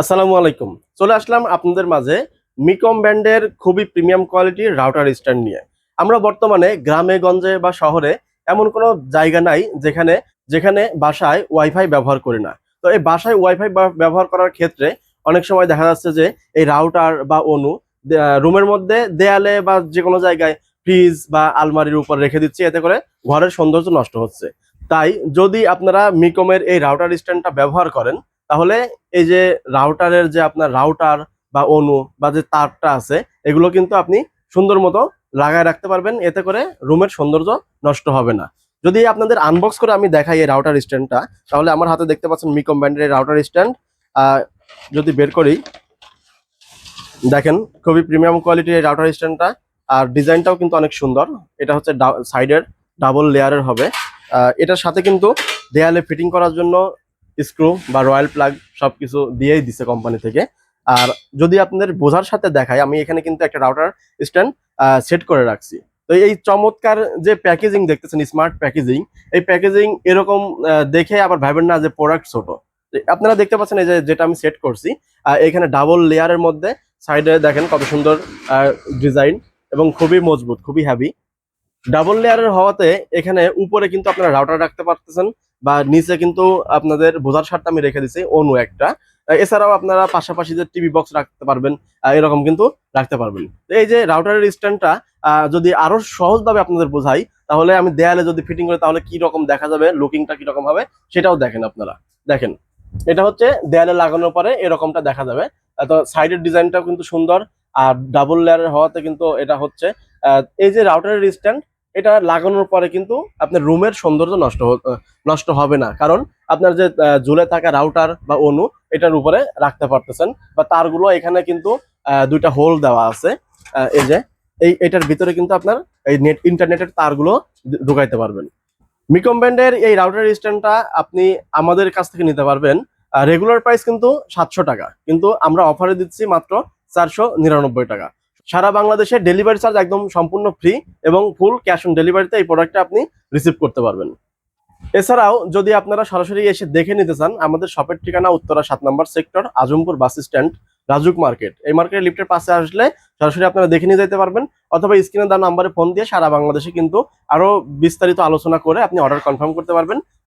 আসসালামু আলাইকুম। চলে আসলাম আপনাদের মাঝে মিকম ব্র্যান্ডের খুবই প্রিমিয়াম কোয়ালিটির রাউটার স্ট্যান্ড নিয়ে। আমরা বর্তমানে গ্রামে, গঞ্জে বা শহরে এমন কোনো জায়গা নাই যেখানে যেখানে বাসায় ওয়াইফাই ব্যবহার করি না। তো এই বাসায় ওয়াইফাই ব্যবহার করার ক্ষেত্রে অনেক সময় দেখা যাচ্ছে যে এই রাউটার বা অনু রুমের মধ্যে দেয়ালে বা যে কোনো জায়গায় ফ্রিজ বা আলমারির উপর রেখে দিচ্ছি, এতে করে ঘরের সৌন্দর্য নষ্ট হচ্ছে। তাই যদি আপনারা মিকমের এই রাউটার স্ট্যান্ডটা ব্যবহার করেন তাহলে এই যে রাউটারের যে আপনার রাউটার বা অনু বা যে তারটা আছে, এগুলো কিন্তু আপনি সুন্দর মতো লাগায় রাখতে পারবেন। এতে করে রুমের সৌন্দর্য নষ্ট হবে না। যদি আপনাদের আনবক্স করে আমি দেখাই এই রাউটার স্ট্যান্ডটা তাহলে আমার হাতে দেখতে পাচ্ছেন মিকম ব্র্যান্ডের এই রাউটার স্ট্যান্ড যদি বের করি, দেখেন খুবই প্রিমিয়াম কোয়ালিটির এই রাউটার স্ট্যান্ডটা আর ডিজাইনটাও কিন্তু অনেক সুন্দর। এটা হচ্ছে সাইডের ডাবল লেয়ারের হবে। এটার সাথে কিন্তু দেয়ালে ফিটিং করার জন্য স্ক্রু বা রয়্যাল প্লাগ সবকিছু দিয়েই দিছে কোম্পানি থেকে। আর যদি আপনাদের বোঝার সাথে দেখায় আমি এখানে কিন্তু একটা রাউটার স্ট্যান্ড সেট করে রাখছি। তো এই চমৎকার যে প্যাকেজিং দেখতেছেন স্মার্ট প্যাকেজিং এই প্যাকেজিং এরকম দেখে আবার ভাবেন না যে প্রোডাক্ট ছোট। আপনারা দেখতে পাচ্ছেন এই যে, যেটা আমি সেট করছি এখানে ডাবল লেয়ারের মধ্যে সাইডে দেখেন কত সুন্দর ডিজাইন এবং খুবই মজবুত, খুবই হ্যাভি ডাবল লেয়ারের হওয়াতে এখানে উপরে কিন্তু আপনারা রাউটার রাখতে পারতেছেন। বা নিচে কিন্তু আপনাদের বোঝার স্বার্থে আমি রেখে দিছি, অনু একটা। এছাড়াও আপনারা পাশাপাশি যে টিভি বক্স রাখতে পারবেন এরকম কিন্তু রাখতে পারবেন। এই যে রাউটারের স্ট্যান্ডটা যদি আরও সহজভাবে আপনাদের বোঝাই, তাহলে আমি দেয়ালে যদি ফিটিং করি, তাহলে কি রকম দেখা যাবে লুকিংটা কি রকম হবে, সেটাও দেখেন আপনারা। দেখেন, এটা হচ্ছে দেয়ালে লাগানোর পরে এরকমটা দেখা যাবে। তো সাইডের ডিজাইনটাও কিন্তু সুন্দর, আর ডাবল লেয়ারের হওয়াতে কিন্তু এটা হচ্ছে। এই যে রাউটারের স্ট্যান্ড এটা লাগানোর পরে কিন্তু আপনার রুমের সৌন্দর্য নষ্ট নষ্ট হবে না। কারণ আপনার যে ঝুলে থাকা রাউটার বা অনু এটার উপরে রাখতে পারতেছেন। বা তারগুলো এখানে কিন্তু দুইটা হোল দেওয়া আছে। এই যে, এই, এটার ভিতরে কিন্তু আপনার এই নেট ইন্টারনেটের তারগুলো ঢুকাইতে পারবেন। মিকম ব্যান্ডের এই রাউটার স্ট্যান্ডটা আপনি আমাদের কাছ থেকে নিতে পারবেন। রেগুলার প্রাইস কিন্তু সাতশো টাকা। কিন্তু আমরা অফারে দিচ্ছি মাত্র চারশো নিরানব্বই টাকা। সারা বাংলাদেশে ডেলিভারি চার্জ একদম সম্পূর্ণ ফ্রি এবং ফুল ক্যাশ অন ডেলিভারিতে এই প্রোডাক্টটা আপনি রিসিভ করতে পারবেন। এছাড়াও যদি আপনারা সরাসরি এসে দেখে নিতে চান, আমাদের শপের ঠিকানা উত্তরা সাত নম্বর sector Azampur bus stand Rajuk market এই মার্কেটের লিফটের পাশে আসলে সরাসরি আপনারা দেখে নিয়ে যেতে পারবেন, অথবা স্ক্রিনে দেওয়া নাম্বারে ফোন দিয়ে সারা বাংলাদেশে কিন্তু আরও বিস্তারিত আলোচনা করে আপনি অর্ডার কনফার্ম করতে পারবেন।